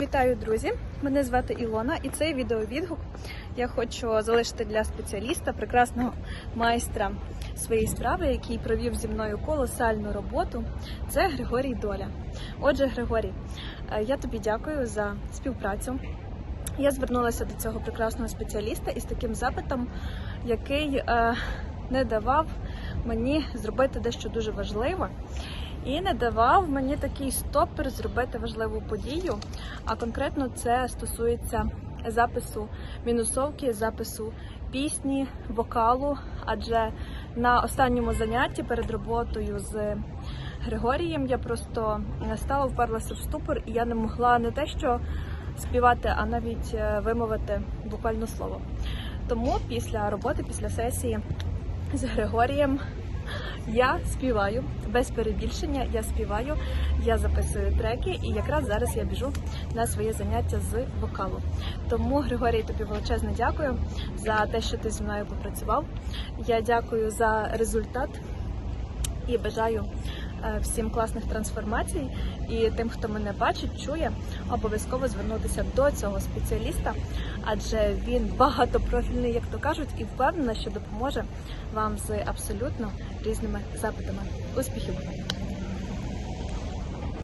Вітаю, друзі! Мене звати Ілона, і цей відеовідгук я хочу залишити для спеціаліста, прекрасного майстра своєї справи, який провів зі мною колосальну роботу. Це Григорій Доля. Отже, Григорій, е, я тобі дякую за співпрацю. Я звернулася до цього прекрасного спеціаліста із таким запитом, який е, не давав мені зробити дещо дуже важливе. І не давав мені такий стопер зробити важливу подію. А конкретно це стосується запису мінусовки, запису пісні, вокалу. Адже на останньому занятті перед роботою з Григорієм я просто стала, вперлася в ступор, і я не могла не те, що співати, а навіть е, вимовити буквально слово. Тому після роботи, після сесії з Григорієм я співаю без перебільшення. Я співаю, я записую треки, і якраз зараз я біжу на своє заняття з вокалу. Тому, Григорій, тобі величезно дякую за те, що ти зі мною попрацював. Я дякую за результат і бажаю е, всім класних трансформацій. І тим, хто мене бачить, чує, обов'язково звернутися до цього спеціаліста, адже він багатопрофільний, як то кажуть, і впевнена, що допоможе вам з абсолютно різними запитами. Успіхів!